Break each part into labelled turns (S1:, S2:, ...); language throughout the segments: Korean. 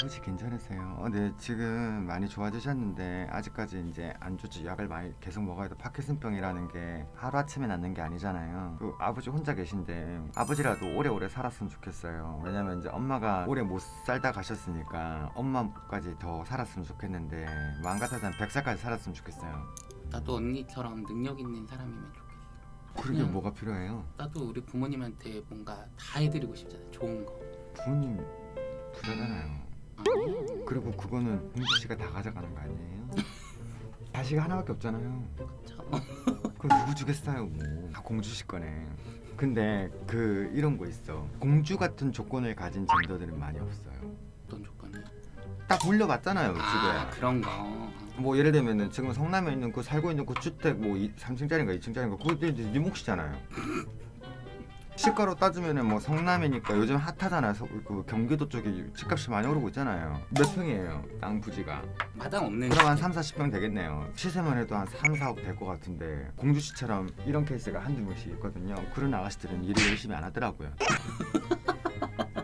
S1: 아버지 괜찮으세요? 어, 네 지금 많이 좋아지셨는데 아직까지 이제 안 좋지 약을 많이 계속 먹어야 돼 파킨슨병이라는 게 하루 아침에 낫는 게 아니잖아요. 그 아버지 혼자 계신데 아버지라도 오래오래 살았으면 좋겠어요. 왜냐면 이제 엄마가 오래 못 살다 가셨으니까 엄마까지 더 살았으면 좋겠는데 마음 같아서는 100살까지 살았으면 좋겠어요.
S2: 나도 언니처럼 능력 있는 사람이면 좋겠어.
S1: 그러게
S2: 그냥-
S1: 뭐가 필요해요?
S2: 나도 우리 부모님한테 뭔가 다 해드리고 싶잖아. 좋은 거.
S1: 부모님 부자잖아요. 그리고 그거는 홍주 씨가 다 가져가는 거 아니에요? 자식 하나밖에 없잖아요.
S2: 참.
S1: 그걸 누구 주겠어요 뭐. 다 공주 씨 거네. 근데 그 이런 거 있어. 공주 같은 조건을 가진 젠더들은 많이 없어요.
S2: 어떤 조건이?
S1: 딱 물려봤잖아요
S2: 아
S1: 집에.
S2: 그런 거.
S1: 뭐 예를 들면은 지금 성남에 있는 그 살고 있는 그 주택 뭐 3층짜리인가 2층짜리인가 그것도 이제 네 몫이잖아요. 시가로 따지면은 뭐 성남이니까 요즘 핫하잖아요. 서- 그 경기도 쪽에 집값이 많이 오르고 있잖아요. 몇 평이에요? 땅 부지가.
S2: 마당 없는.
S1: 그럼 한 3, 40평 되겠네요. 시세만 해도 한 3, 4억 될 것 같은데 공주 씨처럼 이런 케이스가 한두 명씩 있거든요. 그런 아가씨들은 일을 열심히 안 하더라고요.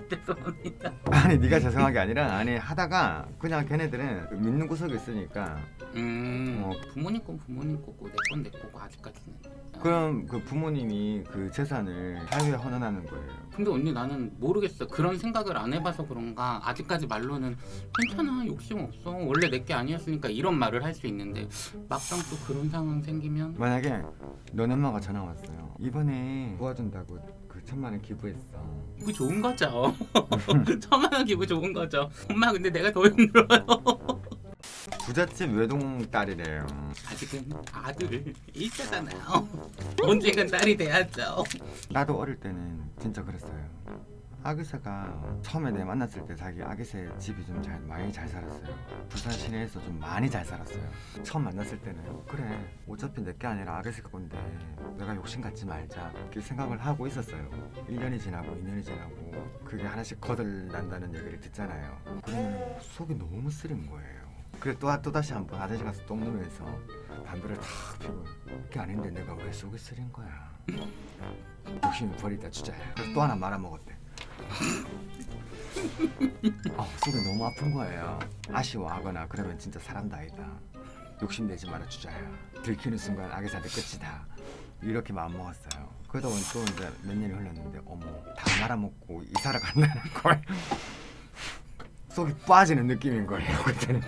S2: 죄송합니다.
S1: 아니 네가 죄송한 게 아니라 아니 하다가 그냥 걔네들은 믿는 구석이 있으니까
S2: 음.
S1: 어.
S2: 부모님 건 부모님 거고 내 건 내 거고 아직까지는.
S1: 그럼 그 부모님이 그 재산을 사회에 헌원하는 거예요.
S2: 근데 언니 나는 모르겠어. 그런 생각을 안 해봐서 그런가 아직까지 말로는 괜찮아 욕심 없어. 원래 내 게 아니었으니까 이런 말을 할 수 있는데 막상 또 그런 상황 생기면
S1: 만약에 너네 엄마가 전화 왔어요. 이번에 도와준다고 그 천만 원 기부했어.
S2: 기분 좋은 거죠. 천만 원 기분 좋은 거죠. 엄마 근데 내가 더 힘들어요.
S1: 부잣집 외동 딸이래요.
S2: 아직은 아들 일자잖아요. 언젠간 딸이 돼야죠.
S1: 나도 어릴 때는 진짜 그랬어요. 아기새가 처음에 내 만났을 때 자기 아기새 집이 좀 잘 많이 잘 살았어요. 부산 시내에서 좀 많이 잘 살았어요. 처음 만났을 때는 그래 어차피 내게 아니라 아기새 건데 내가 욕심 갖지 말자 이렇게 생각을 하고 있었어요. 1년이 지나고 2년이 지나고 그게 하나씩 거들난다는 얘기를 듣잖아요. 그러면 속이 너무 쓰린 거예요. 그래 또, 또 다시 한번 아저씨 가서 똥 누면서 담배를 탁 피고 그게 아닌데 내가 왜 속이 쓰린 거야. 욕심이 버리다 주자야. 그래서 또 하나 말아 먹었대. 아, 속이 너무 아픈 거예요. 아쉬워하거나 그러면 진짜 사람도 아니다. 욕심 내지 마라 주자야. 들키는 순간 악의사들 끝이다. 이렇게 마음 먹었어요. 그러다 보니 또 이제 몇 년이 흘렀는데 어머 다 말아먹고 이사를 간다는 걸 속이 빠지는 느낌인 거예요 그때는.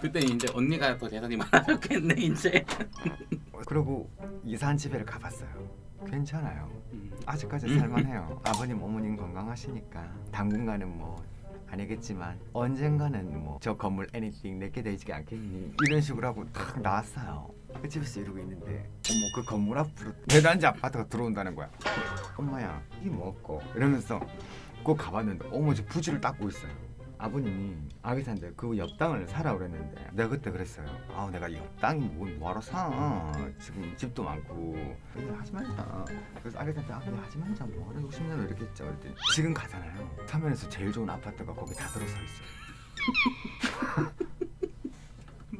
S2: 그때 이제 언니가 더 대단히 많아졌겠네 이제.
S1: 그리고 이사한 집에를 가봤어요. 괜찮아요.
S2: 음.
S1: 아직까지 살만해요. 아버님 어머님 건강하시니까 당분간은 뭐 아니겠지만 언젠가는 뭐 저 건물 anything 내게 되지 않겠니 이런 식으로 하고 딱 나왔어요. 그 집에서 이러고 있는데 어머 그 건물 앞으로 대단지 아파트가 들어온다는 거야. 엄마야 이게 뭐고 이러면서 꼭 가봤는데 어머 저 부지를 닦고 있어요. 아버님이 아기산데 그옆 땅을 사라 그랬는데 내가 그때 그랬어요. 아 내가 옆 땅이 뭐 뭐하러 사? 지금 집도 많고 그냥 하지 말자. 그래서 아기산테 아 그냥 하지 말자 뭐하러 욕심 내고 이렇게 했죠. 그랬더니 지금 가잖아요. 서면에서 제일 좋은 아파트가 거기 다 들어서 있어요.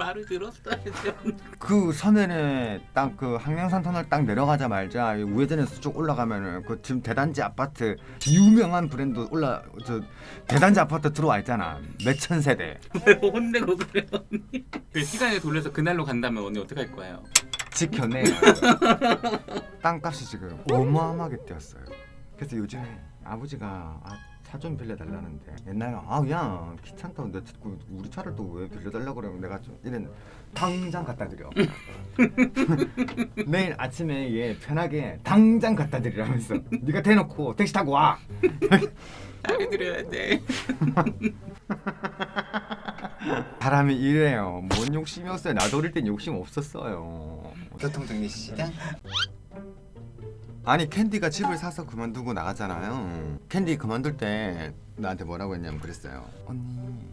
S2: 말을 들었어야죠.
S1: 그 서면에 딱 그 항명산 터널 딱 내려가자마자 이 우회전에서 쭉 올라가면은 그 지금 대단지 아파트 유명한 브랜드 올라 저 대단지 아파트 들어와 있잖아 몇 천 세대
S2: 왜 혼내고 그래 언니? 그 시간을 돌려서 그날로 간다면 언니 어떻게 할 거예요?
S1: 지켜내 땅값이 지금 어마어마하게 뛰었어요 그래서 요즘에 아버지가 아, 차 좀 빌려달라는데. 옛날에 아야 귀찮다고 내그 우리 차를 또 왜 빌려달라 그러면 내가 좀 이런 당장 갖다 드려. 내일 아침에 얘 편하게 당장 갖다 드리라면서. 네가 대놓고 택시 타고 와.
S2: 잘해드려야 돼.
S1: 사람이 이래요. 뭔 욕심이었어요? 나도 어릴 땐 욕심 없었어요.
S2: 교통정리 시장?
S1: 아니 캔디가 집을 사서 그만두고 나갔잖아요. 캔디 그만둘 때 나한테 뭐라고 했냐면 그랬어요. 언니,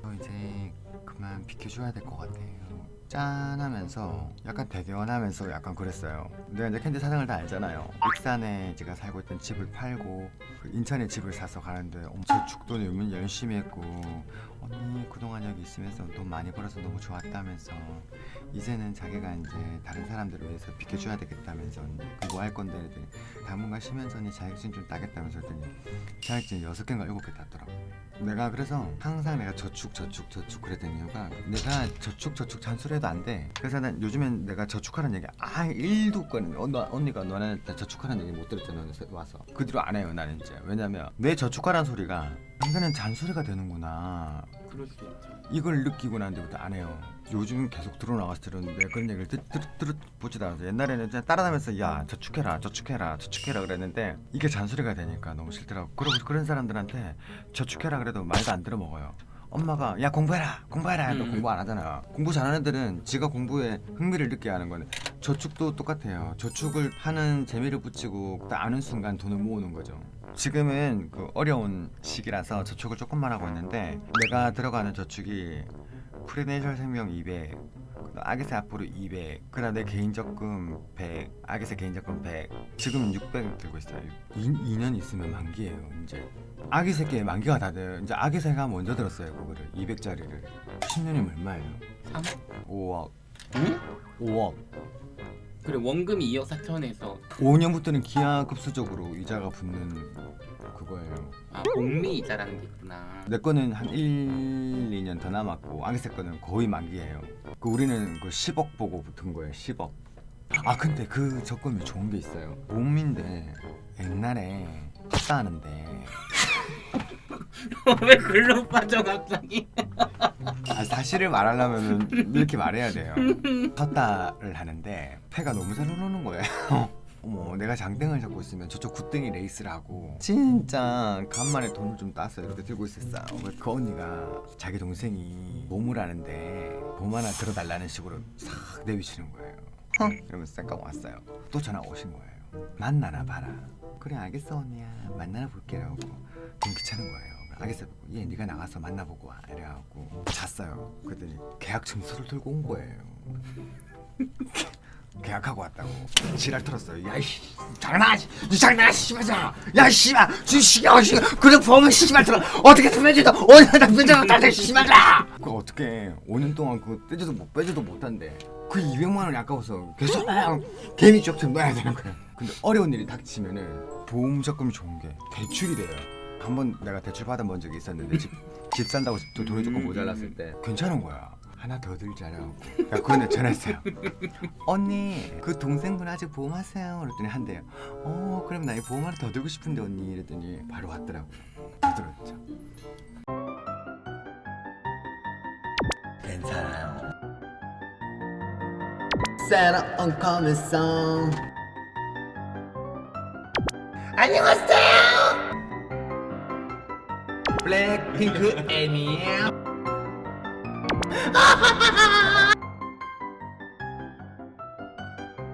S1: 저 이제 그만 비켜줘야 될 것 같아요. 짠 하면서 약간 대견하면서 약간 그랬어요. 내가 이제 캔디 사정을 다 알잖아요. 익산에 제가 살고 있던 집을 팔고 그 인천에 집을 사서 가는데 엄청 죽돈 내면 열심히 했고 언니 그동안 여기 있으면서 돈 많이 벌어서 너무 좋았다면서 이제는 자기가 이제 다른 사람들을 위해서 비켜줘야 되겠다면서 뭐 할 건데 그랬더니 당분간 쉬면서 언니 자격증 좀 따겠다면서 그랬더니 자격증 여섯 개인가 일곱 개 땄더라고. 내가 그래서 항상 내가 저축 저축 저축 그랬던 이유가 내가 저축 저축 잔소리해도 안 돼. 그래서 난 요즘엔 내가 저축하는 얘기 아 일도 꺼내. 어, 너, 언니가 너네 저축하는 얘기 못 들었잖아 와서 그 뒤로 안 해요 나는 이제 왜냐면 내 저축하라는 소리가 이거는 잔소리가 되는구나.
S2: 그럴 수 있죠.
S1: 이걸 느끼고 난 뒤부터 안 해요. 요즘 계속 들어나가서 들었는데 그런 얘기를 듣, 듣, 듣, 보지도 않아서 옛날에는 그냥 따라다니면서 야 저축해라 저축해라 저축해라 그랬는데 이게 잔소리가 되니까 너무 싫더라고. 그리고 그런 사람들한테 저축해라 그래도 말도 안 들어 먹어요. 엄마가 야 공부해라 공부해라 해도
S2: 음.
S1: 공부 안 하잖아. 공부 잘하는 애들은 지가 공부에 흥미를 느끼게 하는 거는 저축도 똑같아요. 저축을 하는 재미를 붙이고 딱 아는 순간 돈을 모으는 거죠. 지금은 그 어려운 시기라서 저축을 조금만 하고 있는데 내가 들어가는 저축이 프리내셜 생명 200, 아기새 앞으로 200, 그다음 내 개인 적금 100, 아기새 개인 적금 100. 지금은 600 들고 있어요. 2, 2년 있으면 만기예요. 이제 아기 새끼 만기가 다 돼요. 이제 아기 새가 먼저 들었어요. 그거를 200짜리를 10년이면 얼마예요?
S2: 3?
S1: 5억,
S2: 응?
S1: 5억.
S2: 그래 원금이 2억 4천에서
S1: 5년부터는 기하급수적으로 이자가 붙는 그거예요.
S2: 아 복리 이자라는 게 있구나.
S1: 내 거는 한 1, 2년 더 남았고 아기새 거는 거의 만기예요. 그 우리는 그 10억 보고 붙은 거예요. 10억. 아 근데 그 적금이 좋은 게 있어요. 몸인데 옛날에 헛다 하는데
S2: 왜 글로 빠져 갑자기?
S1: 아, 사실을 말하려면 이렇게 말해야 돼요. 헛다를 하는데 패가 너무 잘 오르는 거예요. 어머 내가 장땡을 잡고 있으면 저쪽 굿땡이 레이스를 하고 진짜 간만에 돈을 좀 따서 이렇게 들고 있었어요 그그 언니가 자기 동생이 몸을 하는데 돈 하나 들어달라는 식으로 싹 내비치는 거예요. 헉 이러면서 잠깐 왔어요. 또 전화 오신 거예요. 만나나 봐라. 그래 알겠어 언니야. 만나나 볼게라고 좀 귀찮은 거예요 알겠어 얘 네가 나가서 만나보고 와 이래갖고 잤어요 그랬더니 계약 증서를 들고 온 거예요 계약하고 왔다고 지랄 털었어요. 야이씨 장난하지, 니 장난하지 씨발자. 야 씨발, 주시야 씨, 그래 보면 씨발 들어 어떻게 투매지도 오늘다 빼줘도 다돼 씨발자. 그 어떻게 5년 동안 그 떼지도 못 빼지도 못한데 그 200만 원이 아까워서 계속 그냥 개미 쪽처럼 넣어야 되는 거야. 근데 어려운 일이 닥치면은 보험 적금이 좋은 게 대출이 돼요. 한 번 내가 대출 받아본 적이 있었는데 집, 집 산다고 또 돈이 조금 모자랐을 때 괜찮은 거야. 하나 더 들자라고. 야, 그런데 전화했어요. 언니, 그 동생분 아직 보험하세요? 그랬더니 한대요. 어, 그럼 나 이 보험 하나 더 들고 싶은데 언니. 이랬더니 바로 왔더라고. 더 들었죠. 괜찮아요. Uncommon Song. 안녕하세요. 블랙핑크 애니에요.